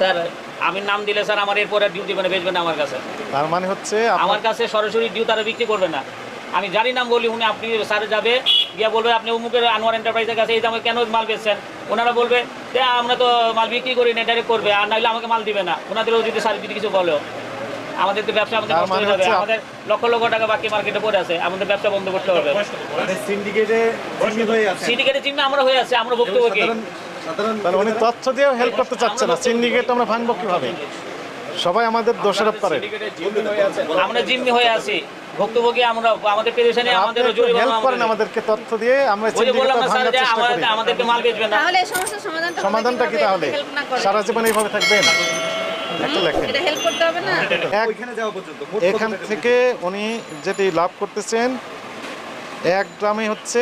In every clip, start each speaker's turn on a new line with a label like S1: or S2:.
S1: Sir আমি নাম দিলে স্যার আমার এরপরে ডিউটি মানে বেচবেন না আমার কাছে।
S2: তার মানে হচ্ছে
S1: আমার কাছে সরাসরি ডিউ তারা বিক্রি করবে না। আমি জানি নাম বলি উনি আপনি স্যার যাবে গিয়ে বলবে আপনি অমুকের আনোয়ার এন্টারপ্রাইজের কাছে এই দামে কেন মাল বেচছেন? ওনারা বলবে যে আমরা তো মাল বিক্রি করি না ডাইরেক্ট করবে আর নাহলে আমাকে মাল দিবে না। ওনাদেরও যদি স্যার যদি কিছু বলো আমাদের তো ব্যবসা আমাদের নষ্ট
S2: মানে
S1: হয়ে যাবে আমাদের লক্ষ লক্ষ টাকা বাকি মার্কেটে পড়ে আছে আমাদের ব্যবসা বন্ধ করতে হবে।
S3: মানে সিন্ডিকেটে জিম্মি হয়ে
S1: সিন্ডিকেটের চিহ্ন আমরা হয়ে আছে আমরা ভুক্তভোগী।
S2: তাহলে উনি তথ্য দিয়েও হেল্প করতে চাচ্ছে না। সিন্ডিকেট আমরা ভাঙবো কীভাবে? সবাই আমাদের দোষারোপ করে।
S1: আমরা জিম্মি হয়ে আছি। ভুক্তভোগী আমরা আমাদের পেরেশানি আমাদের
S2: হেল্প করেন আমাদেরকে তথ্য দিয়ে আমরা
S1: আমাদেরকে মাল না।
S4: তাহলে সমস্যার সমাধানটা
S2: সমাধানটা কি তাহলে? সারা জীবন এইভাবে থাকবেন? একটা লেখেন।
S4: এটা হেল্প করতে হবে না?
S2: এক
S3: ওইখানে যাওয়া পর্যন্ত মোট কত
S2: এখান থেকে উনি যেটি লাভ করতেছেন এক গ্রামে হচ্ছে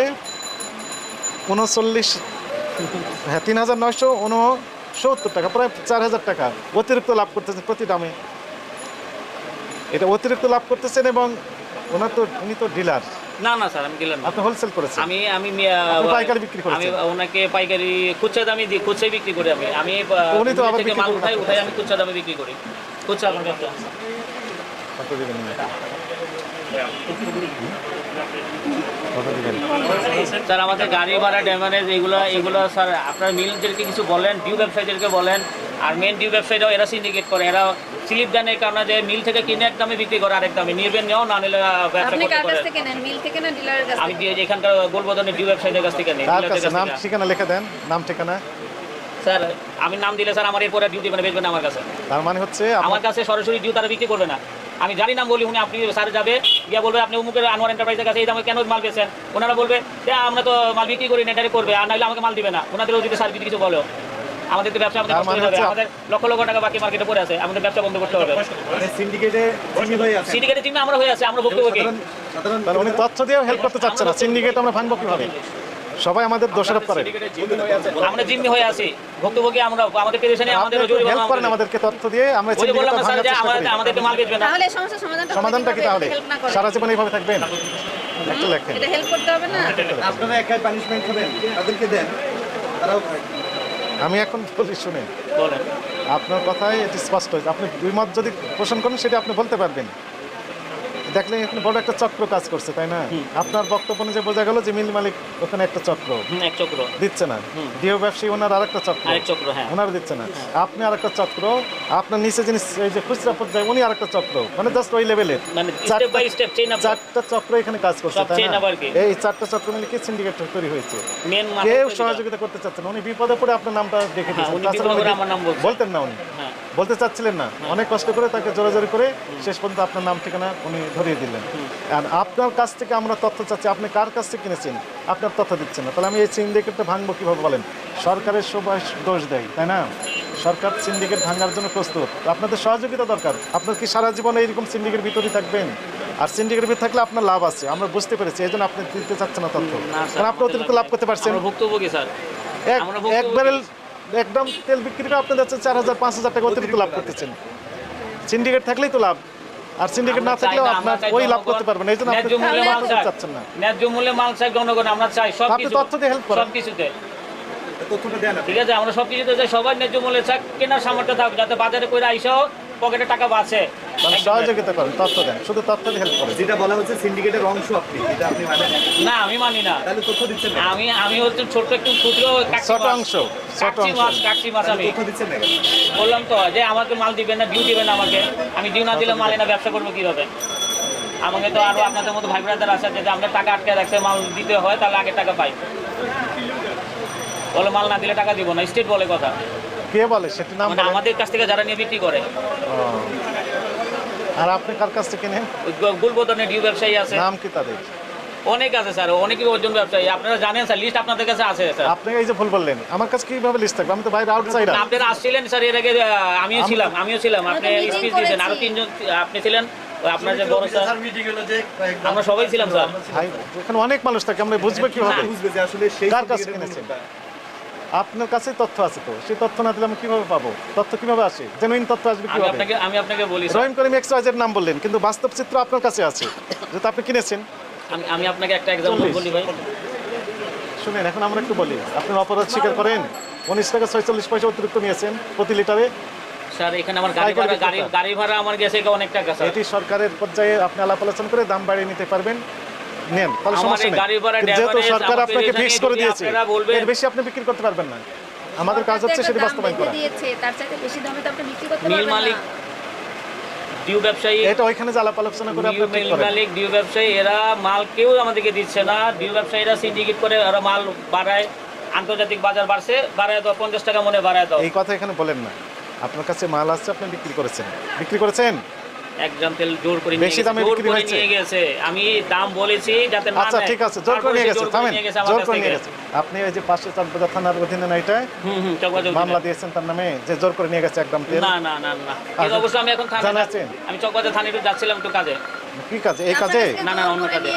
S2: উনচল্লিশ হ্যাঁ তিন হাজার নয়শো উনসত্তর টাকা প্রায় চার হাজার টাকা অতিরিক্ত লাভ করতেছেন প্রতি দামে। এটা অতিরিক্ত লাভ করতেছেন এবং ওনার তো উনি তো ডিলার।
S1: না না স্যার আমি দিলাম না।
S2: আপনি হোলসেল করেছেন।
S1: আমি আমি
S2: পাইকারি বিক্রি করেছেন?
S1: আমি ওনাকে পাইকারি খুচরা দামে দিই খুচরাই বিক্রি করি আমি। আমি
S2: উনি তো আবার
S1: মাল উঠাই উঠাই আমি খুচরা দামে বিক্রি করি। খুচরা আমার ব্যবসা।
S2: কত দিবেন
S1: স্যার আমাদের গাড়ি ভাড়া ড্যামারেজ এগুলো এগুলো স্যার আপনার মিলদেরকে কিছু বলেন ডিউ ব্যবসায়ীদেরকে বলেন আর মেন ডিউ ব্যবসায়ীরাও এরা সিন্ডিকেট করে এরা স্লিপ দেন এই কারণে যে মিল থেকে কিনে এক দামে বিক্রি করে আরেক দামে নিবেন নেও না নিলে ব্যবসা করতে
S4: কার কাছ
S1: পারেন
S4: থেকে নেন? মিল থেকে না ডিলারের কাছ
S1: আমি দিয়ে এখানকার গোলবদনের ডিউ ব্যবসায়ীদের কাছ থেকে নিই
S2: কাছ নাম ঠিকানা লিখে দেন নাম ঠিকানা।
S1: স্যার আমি নাম দিলে স্যার আমার এরপরে ডিউটি মানে বেচবেন না আমার কাছে।
S2: তার মানে হচ্ছে
S1: আমার কাছে সরাসরি ডিউ তারা বিক্রি করবে না। আমি জানি নাম বলি উনি আপনি স্যার যাবে গিয়ে বলবে আপনি অমুকের আনোয়ার এন্টারপ্রাইজের কাছে এই দামে কেন মাল বেচেন? ওনারা বলবে যে আমরা তো মাল বিক্রি করি না করবে আর নাহলে আমাকে মাল দিবে না। ওনাদেরও যদি যদি কিছু বলো। আমাদের তো ব্যবসা আমাদের নষ্ট
S2: মানে
S1: হয়ে
S2: আপ-
S1: আমাদের লক্ষ লক্ষ টাকা বাকি মার্কেটে পড়ে আছে। আমাদের ব্যবসা বন্ধ করতে হবে।
S3: মানে সিন্ডিকেটে হয়ে
S1: সিন্ডিকেটের চিহ্ন আমরা হয়ে আছে আমরা ভুক্তভোগী।
S3: সাধারণ সাধারণ
S2: তথ্য দিয়েও হেল্প করতে চাচ্ছে না। সিন্ডিকেট আমরা ভাঙবো কীভাবে? সবাই আমাদের দোষারোপ করে।
S1: আমরা জিম্মি হয়ে আছি। ভুক্তভোগী আমরা আমাদের পেরেশানি আমাদের
S2: হেল্প করেন আমাদেরকে তথ্য দিয়ে আমরা
S1: আমাদেরকে মাল বেচবে না।
S4: তাহলে এই সমস্যার সমাধানটা
S2: সমাধানটা কি তাহলে? সারা জীবন এইভাবে থাকবেন? একটা লেখেন।
S4: এটা হেল্প করতে হবে না?
S3: আপনারা একাই পানিশমেন্ট খাবেন তাদেরকে দেন তারাও
S2: আমি এখন বলি শুনেন। আপনার কথাই এটি স্পষ্ট। হয়েছে আপনি দুই মত যদি পোষণ করেন সেটা আপনি বলতে পারবেন। দেখলেন এখানে বড় একটা চক্র কাজ করছে তাই না? আপনার বক্তব্য অনুযায়ী বোঝা গেল যে মিল মালিক ওখানে একটা চক্র।
S1: এক চক্র।
S2: দিচ্ছে না। দেহ ব্যবসায়ী ওনার আরেকটা চক্র।
S1: আরেক চক্র হ্যাঁ।
S2: ওনার দিচ্ছে না। আপনি আরেকটা চক্র আপনার নিচে জিনিস এই যে খুচরা পর্যায়ে উনি আরেকটা চক্র। মানে জাস্ট ওই লেভেলের
S1: মানে
S2: চারটা-
S1: step by step chain up
S2: চারটা চক্র এখানে কাজ করছে তাই না?
S1: আর।
S2: এই চারটা চক্র মিলে কি সিন্ডিকেট তৈরি হয়েছে?
S1: মেন
S2: কেউ সহযোগিতা করতে চাচ্ছে না। উনি বিপদে পড়ে আপনার নামটা দেখে
S1: হ্যাঁ,
S2: দিয়েছেন।
S1: আমার নাম।
S2: বলতেন না উনি।
S1: হ্যাঁ।
S2: বলতে চাচ্ছিলেন না। অনেক কষ্ট করে তাকে জোরাজোরি করে শেষ পর্যন্ত আপনার নাম ঠিকানা উনি ধরিয়ে দিলেন। আর আপনার কাছ থেকে আমরা তথ্য চাচ্ছি আপনি কার কাছ থেকে কিনেছেন? আপনার তথ্য দিচ্ছেন না। তাহলে আমি এই সিন্ডিকেটটা ভাঙবো কীভাবে বলেন? সরকারের সবাই দোষ দেয় তাই না? সরকার সিন্ডিকেট ভাঙার জন্য প্রস্তুত। আপনাদের সহযোগিতা দরকার। আপনার কি সারা জীবনে এইরকম সিন্ডিকেট ভিতরেই থাকবেন? আর সিন্ডিকেট ভিতরে থাকলে আপনার লাভ আছে আমরা বুঝতে পেরেছি এই জন্য আপনি দিতে চাচ্ছেন না তথ্য। কারণ আপনি অতিরিক্ত লাভ করতে পারছেন।
S1: ভুক্তভোগী স্যার।
S2: এক ব্যারেল একদম তেল বিক্রি করে আপনি যাচ্ছেন চার হাজার পাঁচ হাজার টাকা অতিরিক্ত লাভ করতেছেন। সিন্ডিকেট থাকলেই তো লাভ। আর সিন্ডিকেট না থাকলেও আপনার ওই লাভ করতে পারবেন এই জন্য আপনি
S1: ন্যায্য মূল্যে
S2: লাভ
S1: মাল
S2: চাচ্ছেন না।
S1: ন্যায্য মূল্যে মাল চাই জনগণ আমরা চাই সব
S2: আপনি
S1: কিছু
S2: তথ্য দিয়ে হেল্প করেন।
S1: সব কিছুতে ঠিক আছে আমরা সব কিছুতে চাই সবাই ন্যায্য মূল্যে চাই কেনার সামর্থ্য থাকুক যাতে বাজারে করে আইসাও পকেটে টাকা বাঁচে।
S2: মানে সহযোগিতা করেন তথ্য দেন শুধু তথ্য দিয়ে হেল্প করেন।
S3: যেটা বলা হচ্ছে সিন্ডিকেটের অংশ আপনি এটা আপনি মানেন
S1: না। আমি মানি না।
S3: তাহলে তথ্য দিচ্ছেন না।
S1: আমি আমি হচ্ছে ছোট্ট একটু ক্ষুদ্র
S2: ছোট অংশ ছোট অংশ।
S1: মাছ আমি।
S3: তথ্য দিচ্ছেন না
S1: বললাম তো যে আমাকে মাল দিবেন না ডিউ দিবেন না আমাকে। আমি ডিউ না দিলে মাল এনে ব্যবসা করব কীভাবে? আমাকে তো আরও আপনাদের মতো ভাই ব্রাদার আছে যে আমরা টাকা আটকে রাখছে মাল দিতে হয় তাহলে আগে টাকা পাই। বলে মাল না দিলে টাকা দিব না স্টেট বলে কথা।
S2: কে বলে? সেটি নাম
S1: মানে আমাদের কাছ থেকে যারা নিয়ে বিক্রি করে।
S2: আর আপনি কার কাছ থেকে নেন?
S1: গুলবদনে ডিউ ব্যবসায়ী আছে।
S2: নাম কি তাদের?
S1: অনেক আছে স্যার অনেকই ওজন ব্যবসায়ী। আপনারা জানেন স্যার লিস্ট আপনাদের কাছে আছে স্যার।
S2: আপনি এই যে ভুল বললেন আমার কাছে কীভাবে লিস্ট থাকবে? আমি তো বাইরে আউটসাইডার
S1: আপনারা আসছিলেন স্যার এর আগে আমিও ছিলাম আমিও ছিলাম। আপনি স্পিচ দিয়েছেন
S4: আরও
S1: তিনজন আপনি ছিলেন আপনার যে বড় স্যার। আমরা সবাই ছিলাম স্যার।
S2: এখানে অনেক মানুষ থাকে আমরা বুঝব কীভাবে?
S3: বুঝবে যে আসলে সেই
S2: কার কাছে কিনেছেন? আপনার কাছে তথ্য আছে তো। সেই তথ্য না দিলে আমি কীভাবে পাবো? তথ্য কীভাবে আসে? জেনুইন তথ্য আসবে কীভাবে?
S1: আপনাকে আমি আপনাকে বলি
S2: রহিম করিম এক্স ওয়াইজের নাম বললেন কিন্তু বাস্তব চিত্র আপনার কাছে আছে যেহেতু আপনি কিনেছেন।
S1: আমি আমি আপনাকে একটা এক্সাম্পল বলি ভাই।
S2: শুনেন এখন আমরা একটু বলি আপনি অপরাধ স্বীকার করেন? উনিশ টাকা ছয়চল্লিশ পয়সা অতিরিক্ত নিয়েছেন প্রতি লিটারে।
S1: স্যার এখানে আমার গাড়ি ভাড়া গাড়ি ভাড়া আমার গেছে অনেক টাকা
S2: এটি সরকারের পর্যায়ে আপনি আলাপ আলোচনা করে দাম বাড়িয়ে নিতে পারবেন। নেন তাহলে সমস্যা নেই। যেহেতু সরকার আপনাকে ফিক্স করে দিয়েছে এর বেশি আপনি বিক্রি করতে পারবেন না। আমাদের কাজ হচ্ছে সেটি বাস্তবায়ন করা।
S4: দিয়েছে তার চাইতে বেশি দামে তো আপনি বিক্রি করতে পারবেন
S1: মালিক ডিউ ব্যবসায়ী
S2: এটা ওইখানে আলাপ আলোচনা করে আপনি ঠিক করেন।
S1: মালিক ডিউ ব্যবসায়ী এরা মাল কেউ আমাদেরকে দিচ্ছে না। ডিউ ব্যবসায়ীরা সিন্ডিকেট করে ওরা মাল বাড়ায় আন্তর্জাতিক বাজার বাড়ছে বাড়ায় দাও পঞ্চাশ টাকা মনে বাড়ায় দাও।
S2: এই কথা এখানে বলেন না। আপনার কাছে মাল আসছে আপনি বিক্রি করেছেন। বিক্রি করেছেন?
S1: একজন তেল জোর করে
S2: বেশি দামে বিক্রি
S1: করে
S2: হয়েছে?
S1: নিয়ে গেছে। আমি দাম বলেছি যাতে না
S2: আচ্ছা ঠিক আছে জোর করে নিয়ে গেছে থামেন জোর করে নিয়ে গেছে। আপনি ওই যে পাশে থানার অধীনে না এটা?
S1: হুম হুম চকবাজার
S2: মামলা দিয়েছেন তার নামে যে জোর করে নিয়ে গেছে একদম তেল?
S1: না না না না।
S2: আচ্ছা,
S1: কিন্তু অবশ্য আমি এখন থানায়
S2: জানাচ্ছেন?
S1: আমি চকবাজার থানায় একটু যাচ্ছিলাম একটু কাজে।
S2: কি কাজে? এই কাজে?
S1: না, না, অন্য কাজে।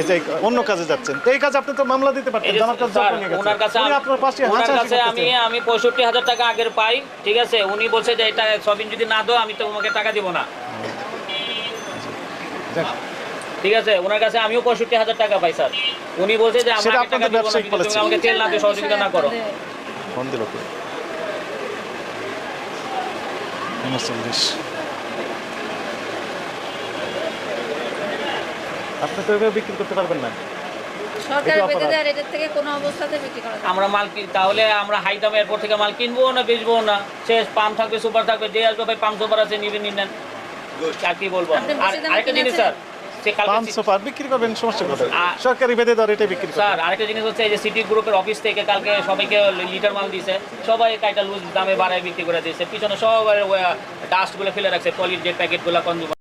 S2: এই যে অন্য কাজে যাচ্ছেন। তো এই কাজে আপনি তো মামলা দিতে
S1: এই
S2: পারতেন
S1: যে
S2: যে কাছে জোর করে নিয়ে গেছে।
S1: ওনার কাছে
S2: উনি
S1: আম-
S2: আপনার পাশে
S1: ওনার কাছে আমি আমি পঁয়ষট্টি হাজার টাকা আগের পাই ঠিক আছে? উনি বলছে যে এটা সবিন যদি না দাও আমি তো তোমাকে টাকা দিব না। ঠিক আছে ওনার কাছে আমিও পঁয়ষট্টি হাজার টাকা পাই স্যার। উনি বলছে যে। আমাকে তেল না দিয়ে সহযোগিতা না করো।
S2: ফোন দিল আপনি তো এভাবে বিক্রি করতে পারবেন না।
S1: আমরা মাল কি- তাহলে আমরা হাই দামে এরপর থেকে মাল কিনবো না বেচবো না? শেষ পাম্প থাকবে সুপার থাকবে যে আসবে ভাই পাম্প সুপার আছে নিবেন নিন নেন। আর কি বলব? আর আরেকটা জিনিস স্যার সে কালকে
S2: বিক্রি করবেন সমস্যা কোথায়? সরকারি বেঁধে দর এটা বিক্রি করবেন।
S1: স্যার আরেকটা জিনিস হচ্ছে এই যে সিটি গ্রুপের অফিস থেকে কালকে সবাইকে লিটার মাল দিয়েছে সবাই কাইটা লুজ দামে বাড়ায় বিক্রি করে দিয়েছে পিছনে সবাই ডাস্টগুলো ফেলে রাখছে পলির যে প্যাকেটগুলো কনজিউমার